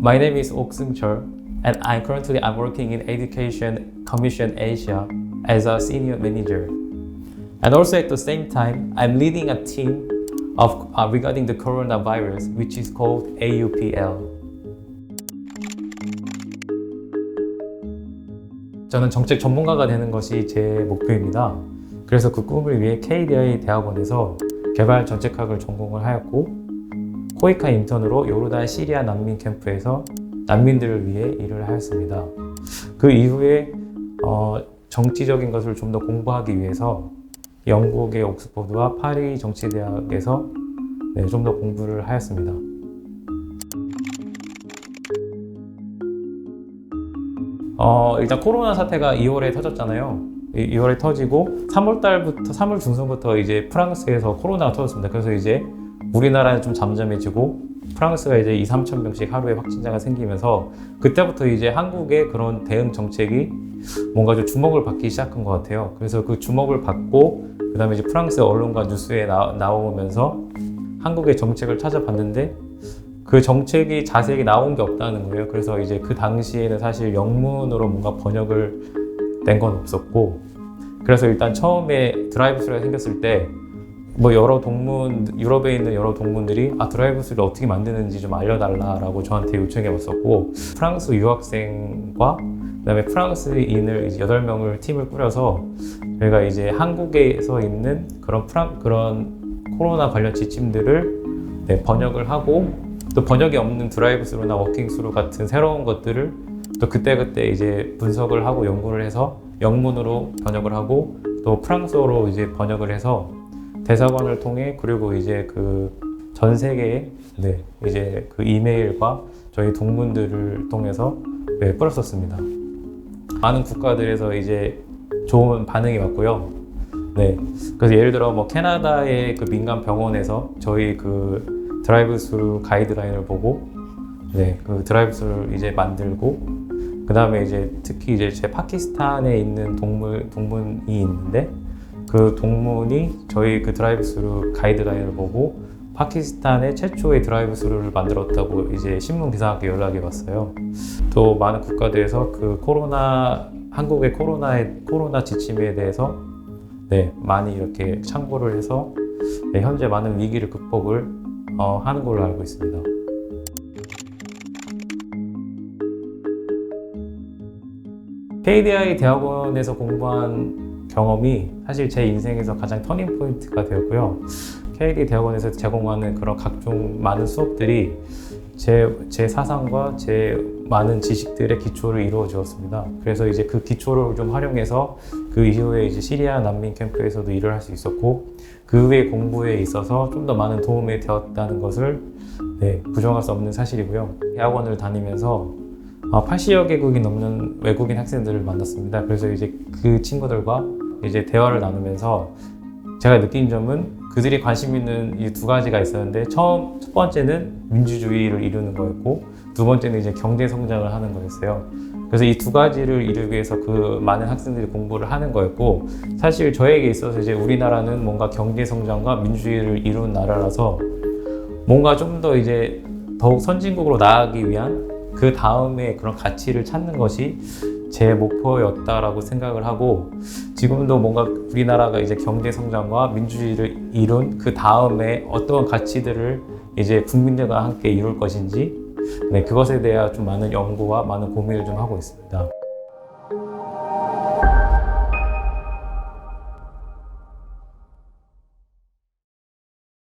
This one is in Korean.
My name is Ok Seung Chul, and I currently I'm working in Education Commission Asia as a senior manager. And also at the same time, I'm leading a team of uh, regarding the coronavirus, which is called AUPL. 저는 정책 전문가가 되는 것이 제 목표입니다. 그래서 그 꿈을 위해 KDI 대학원에서 개발 정책학을 전공을 하였고 코이카 인턴으로 요르단 시리아 난민 캠프에서 난민들을 위해 일을 하였습니다. 그 이후에 어, 정치적인 것을 좀 더 공부하기 위해서 영국의 옥스퍼드와 파리 정치대학에서 네, 좀 더 공부를 하였습니다. 어, 일단 코로나 사태가 2월에 터졌잖아요. 2월에 터지고 3월 달부터 3월 중순부터 이제 프랑스에서 코로나가 터졌습니다. 그래서 이제 우리나라는 좀 잠잠해지고 프랑스가 이제 2, 3천 명씩 하루에 확진자가 생기면서 그때부터 이제 한국의 그런 대응 정책이 뭔가 좀 주목을 받기 시작한 것 같아요. 그래서 그 주목을 받고 그다음에 이제 프랑스 언론과 뉴스에 나, 나오면서 한국의 정책을 찾아봤는데 그 정책이 자세히 나온 게 없다는 거예요. 그래서 이제 그 당시에는 사실 영문으로 뭔가 번역을 낸 건 없었고 그래서 일단 처음에 드라이브 스루가 생겼을 때 뭐 여러 동문 유럽에 있는 여러 동문들이 아 드라이브스를 어떻게 만드는지 좀 알려달라라고 저한테 요청해 왔었고 프랑스 유학생과 그다음에 프랑스인을 이제 8명을 팀을 꾸려서 저희가 이제 한국에서 있는 그런 프랑 그런 코로나 관련 지침들을 네, 번역을 하고 또 번역이 없는 드라이브스루나 워킹스루 같은 새로운 것들을 또 그때그때 이제 분석을 하고 연구를 해서 영문으로 번역을 하고 또 프랑스어로 이제 번역을 해서 대사관을 통해 그리고 이제 그 전 세계에 네, 이제 그 이메일과 저희 동문들을 통해서 네, 뿌렸었습니다. 많은 국가들에서 이제 좋은 반응이 왔고요. 네. 그래서 예를 들어 뭐 캐나다의 그 민간 병원에서 저희 그 드라이브 스루 가이드라인을 보고 네, 그 드라이브 스루를 이제 만들고 그 다음에 이제 특히 이제 제 파키스탄에 있는 동물 동문이 있는데 그 동문이 저희 그 드라이브 스루 가이드라인을 보고 파키스탄의 최초의 드라이브 스루를 만들었다고 이제 신문 기사학교 연락이 왔어요. 또 많은 국가들에서 그 코로나 한국의 코로나의 코로나 지침에 대해서 네 많이 이렇게 참고를 해서 네, 현재 많은 위기를 극복을 어, 하는 걸로 알고 있습니다. KDI 대학원에서 공부한 경험이 사실 제 인생에서 가장 터닝 포인트가 되었고요. KD 대학원에서 제공하는 그런 각종 많은 수업들이 제, 제 사상과 제 많은 지식들의 기초를 이루어 주었습니다. 그래서 이제 그 기초를 좀 활용해서 그 이후에 이제 시리아 난민 캠프에서도 일을 할 수 있었고 그외 공부에 있어서 좀 더 많은 도움이 되었다는 것을 네, 부정할 수 없는 사실이고요. 대학원을 다니면서 80여 개국이 넘는 외국인 학생들을 만났습니다. 그래서 이제 그 친구들과 이제 대화를 나누면서 제가 느낀 점은 그들이 관심 있는 이 두 가지가 있었는데 처음 첫 번째는 민주주의를 이루는 거였고 두 번째는 이제 경제 성장을 하는 거였어요. 그래서 이 두 가지를 이루기 위해서 그 많은 학생들이 공부를 하는 거였고 사실 저에게 있어서 이제 우리나라는 뭔가 경제 성장과 민주주의를 이룬 나라라서 뭔가 좀 더 이제 더욱 선진국으로 나아가기 위한 그 다음에 그런 가치를 찾는 것이 제 목표였다라고 생각을 하고 지금도 뭔가 우리나라가 이제 경제 성장과 민주주의를 이룬 그 다음에 어떤 가치들을 이제 국민들과 함께 이룰 것인지 네, 그것에 대한 좀 많은 연구와 많은 고민을 좀 하고 있습니다.